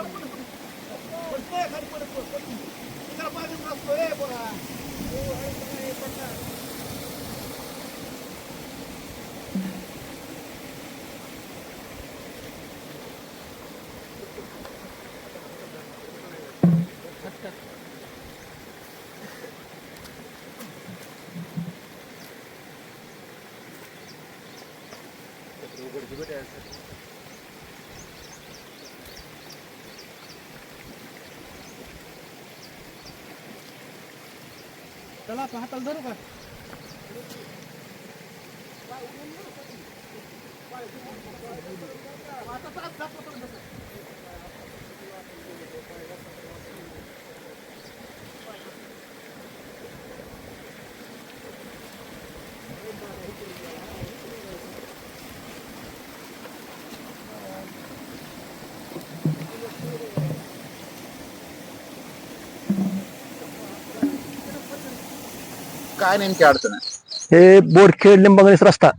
Gracias. चला आता हाताला धरू का काय नेमकी अडचण आहे? हे बोरखेड लिंबागणेस रस्ता.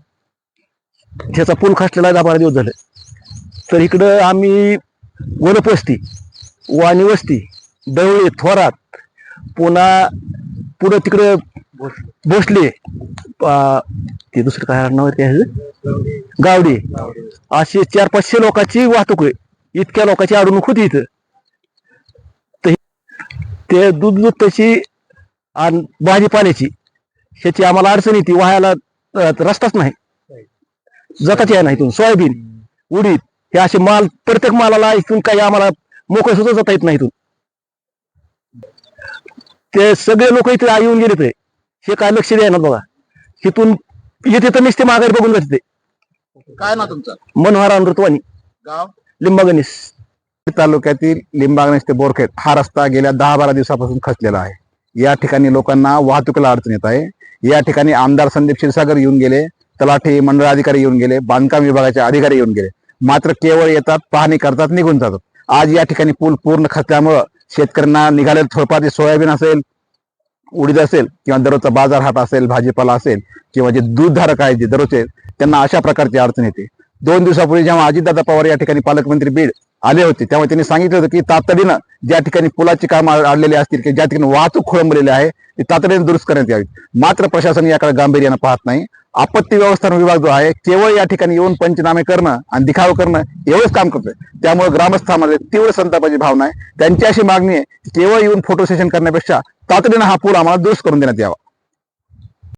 ह्याचा पूल खासलेला आहे दहा बारा दिवस झाले. तर इकडं आम्ही वनपस्ती वाणी वस्ती दवळे थोरात पुन्हा पुढं तिकडं भोसले आ, ते दुसरं काय नाव आहे गावडी. अशी चार पाचशे लोकांची वाहतूक आहे. इतक्या लोकांची अडवणूक होती इथं. तर हे- ते दूध दुधची आणि भाजी पाण्याची. ह्याची आम्हाला अडचण येते वाहायला रस्ताच नाही. जाताच या नाही इथून सोयाबीन उडीद हे असे माल प्रत्येक मालाला इथून काही आम्हाला मोकळं सुद्धा जाता येत नाही इथून. ते सगळे लोक इथे येऊन गेले ते. हे काय लक्ष द्यायना बघा. इथून येते तर नुसते माघारी बघून जाते काय ना तुमचं? मनोहर अमृतवाणी. गाव? लिंबागणीस तालुक्यातील लिंबागणेश ते बोरखेड. हा रस्ता गेल्या दहा बारा दिवसापासून खचलेला आहे. या ठिकाणी लोकांना वाहतुकीला अडचण येत आहे. या ठिकाणी आमदार संदीप क्षीरसागर येऊन गेले तलाठी मंडळ अधिकारी येऊन गेले बांधकाम विभागाचे अधिकारी येऊन गेले. मात्र केवळ येतात पाहणी करतात निघून जातात. आज या ठिकाणी पूल पूर्ण खचल्यामुळं शेतकऱ्यांना निघालेलं थोडफार सोयाबीन असेल उडीद असेल किंवा दररोजचा बाजार हाट असेल भाजीपाला असेल किंवा जे दूधधारक आहेत जे दररोजचे त्यांना अशा प्रकारची अडचण येते. दोन दिवसापूर्वी जेव्हा अजितदादा पवार या ठिकाणी पालकमंत्री बीड आले होते तेव्हा त्यांनी सांगितलं होतं की तातडीनं ज्या ठिकाणी पुलाची काम आडलेली असतील की ज्या ठिकाणी वाहतूक खोळंबलेली आहे ती तातडीने दुरुस्त करण्यात यावी. मात्र प्रशासन याकडे गांभीर्यानं पाहत नाही. आपत्ती व्यवस्थापन विभाग जो आहे केवळ या ठिकाणी येऊन पंचनामे करणं आणि दिखाव करणं एवढंच काम करतोय. त्यामुळे ग्रामस्थांमध्ये तीव्र संतापाची भावना आहे. त्यांची अशी मागणी आहे केवळ येऊन फोटो सेशन करण्यापेक्षा तातडीनं हा पूल आम्हाला दुरुस्त करून देण्यात यावा.